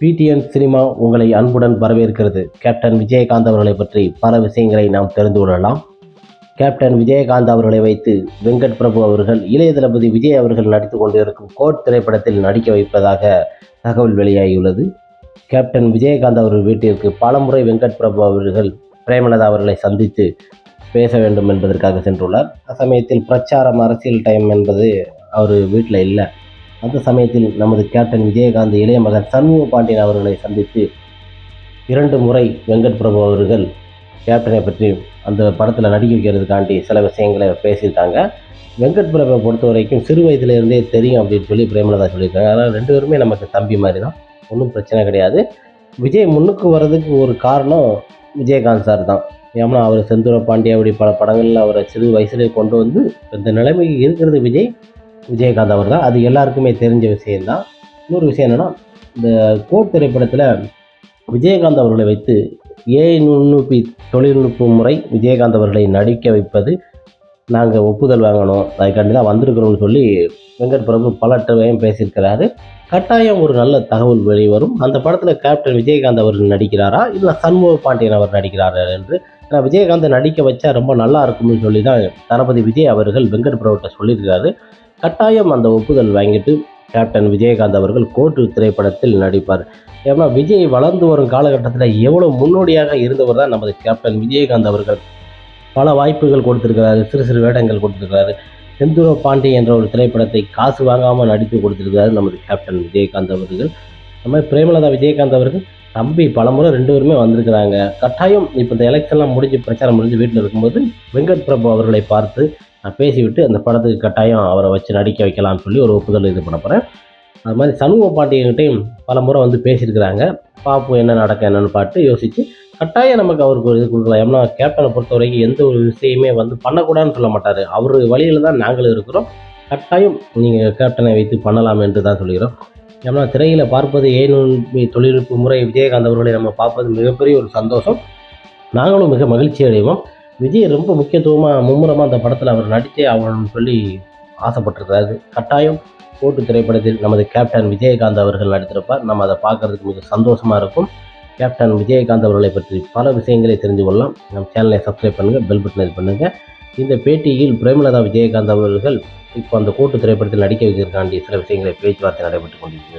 PTN cinema உங்களை அன்புடன் வரவேற்கிறது. கேப்டன் விஜயகாந்த் அவர்களை பற்றி பல விஷயங்களை நாம் தெரிந்து கொள்ளலாம். கேப்டன் விஜயகாந்த் அவர்களை வைத்து வெங்கட் பிரபு அவர்கள் இளைய தளபதி விஜய் அவர்கள் நடித்து கொண்டிருக்கும் கோட் திரைப்படத்தில் நடிக்க வைப்பதாக தகவல் வெளியாகியுள்ளது. கேப்டன் விஜயகாந்த் அவர்கள் வீட்டிற்கு பலமுறை வெங்கட் பிரபு அவர்கள் பிரேமலதா அவர்களை சந்தித்து பேச வேண்டும் என்பதற்காக சென்றுள்ளார். அசமயத்தில் பிரச்சாரம் அரசியல் டைம் என்பது அவர் வீட்டில் இல்லை. அந்த சமயத்தில் நமது கேப்டன் விஜயகாந்த் இளைய மகன் சண்முக பாண்டியன் அவர்களை சந்தித்து இரண்டு முறை வெங்கட் பிரபு அவர்கள் கேப்டனை பற்றி அந்த படத்தில் நடிக்க வைக்கிறதுக்காண்டி சில விஷயங்களை பேசியிருக்காங்க. வெங்கட் பிரபை பொறுத்த வரைக்கும் சிறு வயதிலிருந்தே தெரியும் அப்படின்னு சொல்லி பிரேமலதா சொல்லியிருக்காங்க. அதனால் ரெண்டு பேருமே நமக்கு தம்பி மாதிரி தான் ஒன்றும் பிரச்சனை கிடையாது. விஜய் முன்னுக்கு வர்றதுக்கு ஒரு காரணம் விஜயகாந்த் சார் தான். ஏன்னா அவர் செந்தூர பாண்டியா அப்படி பல படங்களில் அவரை சிறு வயசுலேயே கொண்டு வந்து இந்த நிலைமைக்கு இருக்கிறது விஜய். விஜயகாந்த் அவர் தான் அது எல்லாருக்குமே தெரிஞ்ச விஷயம்தான். இன்னொரு விஷயம் என்னென்னா இந்த கோட் திரைப்படத்தில் விஜயகாந்த் அவர்களை வைத்து ஏஐ நுண்ணூப்பி தொழில்நுட்ப முறை விஜயகாந்த் அவர்களை நடிக்க வைப்பது நாங்கள் ஒப்புதல் வாங்கணும். அதுக்காண்டி தான் வந்திருக்கிறோம்னு சொல்லி வெங்கட் பிரபு பல பேசியிருக்கிறாரு. கட்டாயம் ஒரு நல்ல தகவல் வெளிவரும். அந்த படத்தில் கேப்டன் விஜயகாந்த் அவர்கள் நடிக்கிறாரா? இல்லை சண்முக பாண்டியன் அவர் நடிக்கிறாரா என்று ஏன்னா விஜயகாந்த் நடிக்க வச்சா ரொம்ப நல்லா இருக்கும்னு சொல்லி தான் தளபதி விஜய் அவர்கள் வெங்கட் பிரபுட்ட சொல்லியிருக்காரு. கட்டாயம் அந்த ஒப்புதல் வாங்கிட்டு கேப்டன் விஜயகாந்த் அவர்கள் கோட்டு திரைப்படத்தில் நடிப்பார். ஏன்னா விஜய் வளர்ந்து வரும் காலகட்டத்தில் எவ்வளோ முன்னோடியாக இருந்தவர் தான் நமது கேப்டன் விஜயகாந்த் அவர்கள். பல வாய்ப்புகள் கொடுத்துருக்கிறாரு சிறு சிறு வேடங்கள் கொடுத்துருக்கிறாரு. செந்தூர பாண்டி என்ற ஒரு திரைப்படத்தை காசு வாங்காமல் நடித்து கொடுத்துருக்கிறாரு நமது கேப்டன் விஜயகாந்த் அவர்கள். அது மாதிரி பிரேமலதா விஜயகாந்த் அவர்கள் தம்பி பலமுறை ரெண்டு பேருமே வந்திருக்கிறாங்க. கட்டாயம் இப்போ இந்த எலெக்ஷன்லாம் முடிஞ்சு பிரச்சாரம் முடிஞ்சு வீட்டில் இருக்கும்போது வெங்கட் பிரபு அவர்களை பார்த்து நான் பேசிவிட்டு அந்த படத்துக்கு கட்டாயம் அவரை வச்சு நடிக்க வைக்கலாம்னு சொல்லி ஒரு ஒப்புதல் இது பண்ண போகிறேன் அது மாதிரி சண்முக பாண்டியன்கிட்டையும் பல முறை வந்து பேசியிருக்கிறாங்க. பார்ப்போம் என்ன நடக்க என்னென்னு பார்த்து யோசித்து கட்டாயம் நமக்கு அவருக்கு ஒரு இது கொடுக்கலாம். ஏன்னா கேப்டனை பொறுத்த வரைக்கும் எந்த ஒரு விஷயமே வந்து பண்ணக்கூடாதுன்னு சொல்ல மாட்டார். அவர் வழியில் தான் நாங்களும் இருக்கிறோம். கட்டாயம் நீங்கள் கேப்டனை வைத்து பண்ணலாம் என்று தான் சொல்கிறோம் ஏன்னா திரையில் பார்ப்பது ஏன் தொழில்நுட்ப முறை விஜயகாந்த் அவர்களை நம்ம பார்ப்பது மிகப்பெரிய ஒரு சந்தோஷம். நாங்களும் மிக மகிழ்ச்சி அடைவோம். விஜய் ரொம்ப முக்கியத்துவமாக மும்முரமாக அந்த படத்தில் அவர் நடித்தே ஆகணும்னு சொல்லி ஆசைப்பட்டிருக்கிறாரு கட்டாயம் போட்டு திரைப்படத்தில் நமது கேப்டன் விஜயகாந்த் அவர்கள் நடித்திருப்பார். நம்ம அதை பார்க்கறதுக்கு மிக சந்தோஷமாக இருக்கும். கேப்டன் விஜயகாந்த் அவர்களை பற்றி பல விஷயங்களை தெரிந்து கொள்ளலாம். நம்ம சேனலை சப்ஸ்கிரைப் பண்ணுங்கள் பெல் பட்டனை இது பண்ணுங்கள் இந்த பேட்டியில் பிரேமலதா விஜயகாந்த் அவர்கள் இப்போ அந்த கூட்டு திரைப்படத்தில் நடிக்க வைக்கிறதுக்காண்டி சில விஷயங்களை பேச்சுவார்த்தை நடைபெற்று கொண்டிருக்கிறது.